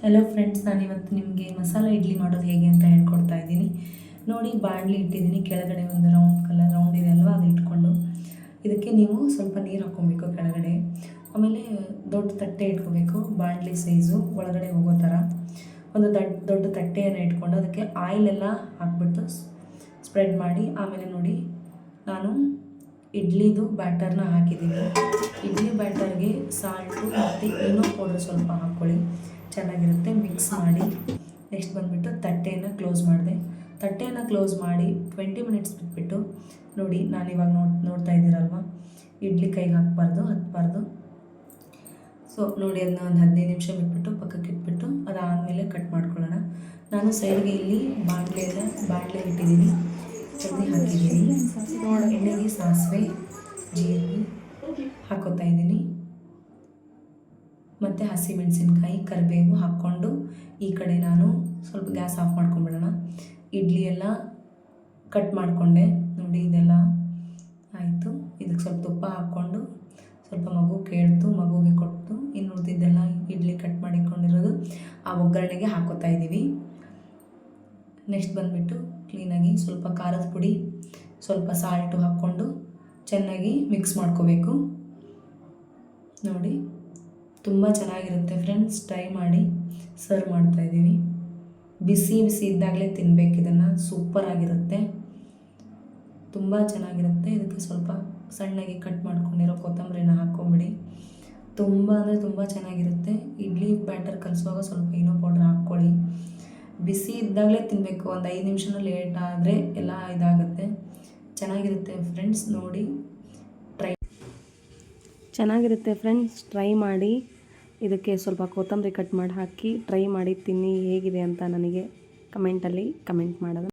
Hello friends ನಾನು ಇವತ್ತು ನಿಮಗೆ ಮಸಾಲ ಇಡ್ಲಿ ಮಾಡೋದು ಹೇಗೆ ಅಂತ ಹೇಳ್ಕೊಡ್ತಾ ಇದ್ದೀನಿ. ನೋಡಿ, ಬಾಣಲಿ ಇಟ್ಟಿದ್ದೀನಿ. ಕೆಳಗಡೆ ಒಂದು ರೌಂಡ್ ಕಲರ್ ರೌಂಡ್ ಇದೆ ಅಲ್ವಾ? ಅದು ಇಟ್ಕೊಂಡು. ಇದಕ್ಕೆ ನೀವು ಸ್ವಲ್ಪ ನೀರು ಹಾಕ್ಕೊಬೇಕು ಕೆಳಗಡೆ. ಆಮೇಲೆ ದೊಡ್ಡ ತಟ್ಟೆ ಇಟ್ಕೋಬೇಕು, ಬಾಣಲಿ ಸೈಜು ಒಳಗಡೆ ಹೋಗೋ ಥರ. ಒಂದು ದೊಡ್ಡ ದೊಡ್ಡ ತಟ್ಟೆಯನ್ನು ಇಟ್ಕೊಂಡು ಅದಕ್ಕೆ ಆಯಿಲೆಲ್ಲ ಹಾಕ್ಬಿಟ್ಟು ಸ್ಪ್ರೆಡ್ ಮಾಡಿ. ಆಮೇಲೆ ನೋಡಿ, ನಾನು ಇಡ್ಲಿದು ಬ್ಯಾಟರ್ನ ಹಾಕಿದ್ದೀನಿ. ಇಡ್ಲಿ ಬ್ಯಾಟರ್ಗೆ ಸಾಲ್ಟು ಮತ್ತು ಏನೋ ಪೌಡರ್ ಸ್ವಲ್ಪ ಹಾಕ್ಕೊಳ್ಳಿ. ಚೆನ್ನಾಗಿರುತ್ತೆ ಮಿಕ್ಸ್ ಮಾಡಿ. ನೆಕ್ಸ್ಟ್ ಬಂದುಬಿಟ್ಟು ತಟ್ಟೆಯನ್ನು ಕ್ಲೋಸ್ ಮಾಡಿದೆ. ತಟ್ಟೆಯನ್ನು ಕ್ಲೋಸ್ ಮಾಡಿ ಟ್ವೆಂಟಿ ಮಿನಿಟ್ಸ್ ಬಿಟ್ಬಿಟ್ಟು ನೋಡಿ, ನಾನು ಇವಾಗ ನೋಡ್, ನೋಡ್ತಾ ಇದ್ದೀರಲ್ವ? ಇಡ್ಲಿ ಕೈಗೆ ಹಾಕಬಾರ್ದು ಹತ್ತಬಾರ್ದು ಸೊ ನೋಡಿ ಅದನ್ನ ಒಂದು ಹದಿನೈದು ನಿಮಿಷ ಬಿಟ್ಬಿಟ್ಟು ಪಕ್ಕಕ್ಕೆ ಇಟ್ಬಿಟ್ಟು ಅದಾದಮೇಲೆ ಕಟ್ ಮಾಡ್ಕೊಳ್ಳೋಣ. ನಾನು ಸೈಡ್ಗೆ ಇಲ್ಲಿ ಬಾಂಡ್ಲೆಯನ್ನು ಬಾಂಡ್ಲೆ ಇಟ್ಟಿದ್ದೀನಿ. ಚಟ್ನಿ ಹಾಕಿದ್ದೀನಿ. ಎಣ್ಣೆಗೆ ಸಾಸಿವೆ, ಜೀರಿಗೆ ಹಾಕೋತಾ ಇದ್ದೀನಿ. ಮತ್ತು ಹಸಿಮೆಣಸಿನ್ಕಾಯಿ ಕರಿಬೇವು ಹಾಕ್ಕೊಂಡು ಈ ಕಡೆ ನಾನು ಸ್ವಲ್ಪ ಗ್ಯಾಸ್ ಆಫ್ ಮಾಡ್ಕೊಂಬಿಡೋಣ. ಇಡ್ಲಿ ಎಲ್ಲ ಕಟ್ ಮಾಡಿಕೊಂಡೆ. ನೋಡಿ, ಇದೆಲ್ಲ ಆಯಿತು. ಇದಕ್ಕೆ ಸ್ವಲ್ಪ ತುಪ್ಪ ಹಾಕ್ಕೊಂಡು ಸ್ವಲ್ಪ ಮಗು ಕೇಳ್ತು, ಮಗುಗೆ ಕೊಟ್ಟು. ಇನ್ನು ಉಳಿದಿದ್ದೆಲ್ಲ ಇಡ್ಲಿ ಕಟ್ ಮಾಡಿಕೊಂಡಿರೋದು ಆ ಒಗ್ಗರಣೆಗೆ ಹಾಕೋತಾ ಇದ್ದೀವಿ. ನೆಕ್ಸ್ಟ್ ಬಂದುಬಿಟ್ಟು ಕ್ಲೀನಾಗಿ ಸ್ವಲ್ಪ ಖಾರದ ಪುಡಿ, ಸ್ವಲ್ಪ ಸಾಲ್ಟು ಹಾಕ್ಕೊಂಡು ಚೆನ್ನಾಗಿ ಮಿಕ್ಸ್ ಮಾಡ್ಕೋಬೇಕು. ನೋಡಿ ತುಂಬ ಚೆನ್ನಾಗಿರುತ್ತೆ ಫ್ರೆಂಡ್ಸ್ ಟ್ರೈ ಮಾಡಿ ಸರ್ವ್ ಮಾಡ್ತಾಯಿದ್ದೀವಿ ಬಿಸಿ ಬಿಸಿ ಇದ್ದಾಗಲೇ ತಿನ್ಬೇಕು. ಇದನ್ನು ಸೂಪರಾಗಿರುತ್ತೆ ತುಂಬ ಚೆನ್ನಾಗಿರುತ್ತೆ. ಇದಕ್ಕೆ ಸ್ವಲ್ಪ ಸಣ್ಣಗೆ ಕಟ್ ಮಾಡ್ಕೊಂಡಿರೋ ಕೊತ್ತಂಬರಿನ ಹಾಕ್ಕೊಂಬಿಡಿ. ತುಂಬ ಅಂದರೆ ತುಂಬ ಚೆನ್ನಾಗಿರುತ್ತೆ. ಇಡ್ಲಿ ಬ್ಯಾಟರ್ ಕಲಿಸುವಾಗ ಸ್ವಲ್ಪ ಏನೋ ಪೌಡ್ರ್ ಹಾಕ್ಕೊಳ್ಳಿ. ಬಿಸಿ ಇದ್ದಾಗಲೇ ತಿನ್ನಬೇಕು ಒಂದು ಐದು ನಿಮಿಷನೂ ಲೇಟ್ ಆದರೆ ಎಲ್ಲ ಇದಾಗುತ್ತೆ. ಚೆನ್ನಾಗಿರುತ್ತೆ ಫ್ರೆಂಡ್ಸ್ ನೋಡಿ. ಚೆನ್ನಾಗಿರುತ್ತೆ ಫ್ರೆಂಡ್ಸ್. ಟ್ರೈ ಮಾಡಿ. ಇದಕ್ಕೆ ಸ್ವಲ್ಪ ಕೊತ್ತಂಬರಿ ಕಟ್ ಮಾಡಿ ಹಾಕಿ ಟ್ರೈ ಮಾಡಿ ತಿನ್ನಿ ಹೇಗಿದೆ ಅಂತ ನನಗೆ ಕಮೆಂಟಲ್ಲಿ ಕಮೆಂಟ್ ಮಾಡೋದು